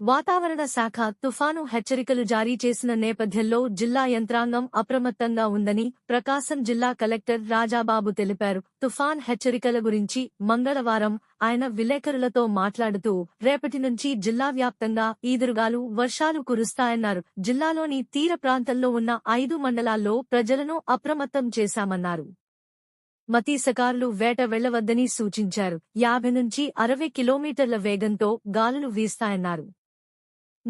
వాతావరణ శాఖ తుఫాను హెచ్చరికలు జారీ చేసిన నేపథ్యంలో జిల్లా యంత్రాంగం అప్రమత్తంగా ఉందని ప్రకాశం జిల్లా కలెక్టర్ రాజాబాబు తెలిపారు. తుఫాన్ హెచ్చరికల గురించి మంగళవారం ఆయన విలేకరులతో మాట్లాడుతూ రేపటి నుంచి జిల్లా వ్యాప్తంగా ఈదురుగాలు వర్షాలు కురుస్తాయన్నారు. జిల్లాలోని తీర ప్రాంతంలో ఉన్న ఐదు మండలాల్లో ప్రజలను అప్రమత్తం చేశామన్నారు. మతీసకారులు వేట వెళ్ళవద్దని సూచించారు. యాభై నుంచి అరవై కిలోమీటర్ల వేగంతో గాలులు వీస్తాయన్నారు.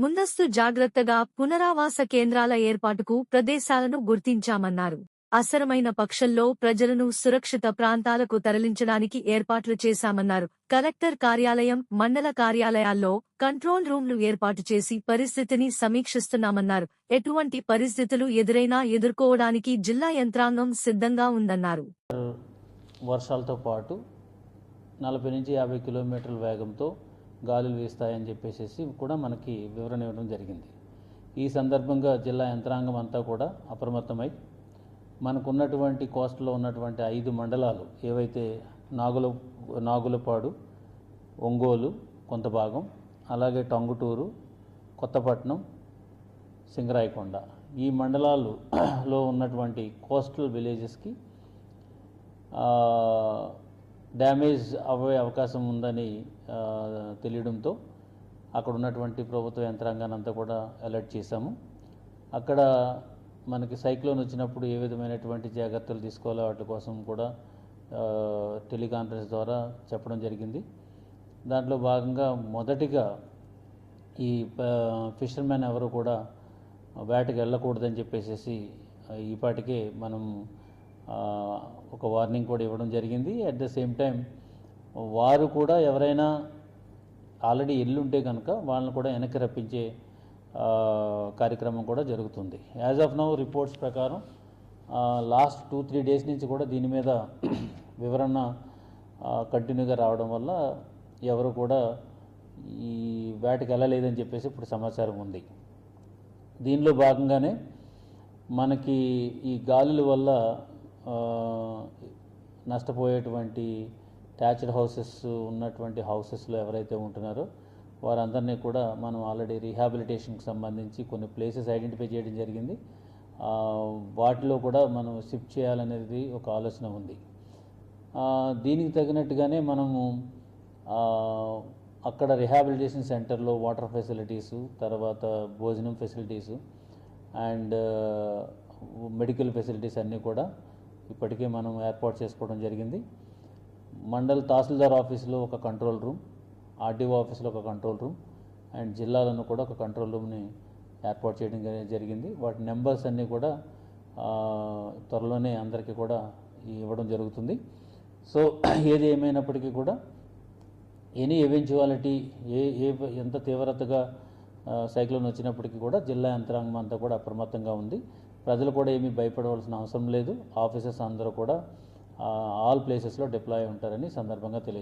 ముందస్తు జాగ్రత్తగా పునరావాస కేంద్రాల ఏర్పాటుకు ప్రదేశాలను గుర్తించామన్నారు. అసరమైన పక్షంలో ప్రజలను సురక్షిత ప్రాంతాలకు తరలించడానికి ఏర్పాట్లు చేశామన్నారు. కలెక్టర్ కార్యాలయం మండల కార్యాలయాల్లో కంట్రోల్ రూమ్లు ఏర్పాటు చేసి పరిస్థితిని సమీక్షిస్తున్నామన్నారు. ఎటువంటి పరిస్థితులు ఎదురైనా ఎదుర్కోవడానికి జిల్లా యంత్రాంగం సిద్ధంగా ఉందన్నారు. వర్షాలతో పాటు నలభై నుంచి యాభై కిలోమీటర్ల వేగంతో గాలులు వీస్తాయని చెప్పేసి కూడా మనకి వివరణ ఇవ్వడం జరిగింది. ఈ సందర్భంగా జిల్లా యంత్రాంగం అంతా కూడా అప్రమత్తమై మనకున్నటువంటి కోస్టలో ఉన్నటువంటి ఐదు మండలాలు ఏవైతే నాగుల నాగులపాడు ఒంగోలు కొంత భాగం అలాగే టంగుటూరు కొత్తపట్నం సింగరాయకొండ ఈ మండలాలలో ఉన్నటువంటి కోస్టల్ విలేజెస్కి డ్యామేజ్ అవ్వే అవకాశం ఉందని తెలియడంతో అక్కడ ఉన్నటువంటి ప్రభుత్వ యంత్రాంగాన్ని అంతా కూడా అలర్ట్ చేశాము. అక్కడ మనకి సైక్లోన్ వచ్చినప్పుడు ఏ విధమైనటువంటి జాగ్రత్తలు తీసుకోవాలో వాటి కోసం కూడా టెలికాన్ఫరెన్స్ ద్వారా చెప్పడం జరిగింది. దాంట్లో భాగంగా మొదటిగా ఈ ఫిషర్మెన్ ఎవరు కూడా వేటకు వెళ్ళకూడదని చెప్పేసి ఈపాటికే మనం ఒక వార్నింగ్ కూడా ఇవ్వడం జరిగింది. అట్ ద సేమ్ టైం వారు కూడా ఎవరైనా ఆల్రెడీ ఎల్లుంటే కనుక వాళ్ళని కూడా వెనక్కి రప్పించే కార్యక్రమం కూడా జరుగుతుంది. యాజ్ ఆఫ్ నౌ రిపోర్ట్స్ ప్రకారం లాస్ట్ టూ త్రీ డేస్ నుంచి కూడా దీని మీద వివరణ కంటిన్యూగా రావడం వల్ల ఎవరు కూడా ఈ వేటకి వెళ్ళలేదని చెప్పేసి ఇప్పుడు సమాచారం ఉంది. దీనిలో భాగంగానే మనకి ఈ గాలుల వల్ల నష్టపోయేటువంటి ట్యాచ్డ్ హౌసెస్ ఉన్నటువంటి హౌసెస్లో ఎవరైతే ఉంటున్నారో వారందరినీ కూడా మనం ఆల్రెడీ రీహాబిలిటేషన్కి సంబంధించి కొన్ని ప్లేసెస్ ఐడెంటిఫై చేయడం జరిగింది. వాటిలో కూడా మనం షిఫ్ట్ చేయాలనేది ఒక ఆలోచన ఉంది. దీనికి తగినట్టుగానే మనము అక్కడ రిహాబిలిటేషన్ సెంటర్లో వాటర్ ఫెసిలిటీసు తర్వాత భోజనం ఫెసిలిటీసు అండ్ మెడికల్ ఫెసిలిటీస్ అన్నీ కూడా ఇప్పటికే మనం ఏర్పాటు చేసుకోవడం జరిగింది. మండల్ తహసీల్దార్ ఆఫీస్లో ఒక కంట్రోల్ రూమ్ ఆర్డీఓ ఆఫీస్లో ఒక కంట్రోల్ రూమ్ అండ్ జిల్లాలను కూడా ఒక కంట్రోల్ రూమ్ని ఏర్పాటు చేయడం జరిగింది. వాటి నెంబర్స్ అన్నీ కూడా త్వరలోనే అందరికీ కూడా ఇవ్వడం జరుగుతుంది. సో ఏది ఏమైనప్పటికీ కూడా ఎనీ ఎవెన్చువాలిటీ ఏ ఏ ఎంత తీవ్రతగా సైక్లోన్ వచ్చినప్పటికీ కూడా జిల్లా యంత్రాంగం అంతా కూడా అప్రమత్తంగా ఉంది. ప్రజలు కూడా ఏమీ భయపడవలసిన అవసరం లేదు. ఆఫీసర్స్ అందరూ కూడా ఆల్ ప్లేసెస్లో డిప్లాయ్ ఉంటారని సందర్భంగా తెలియజేస్తారు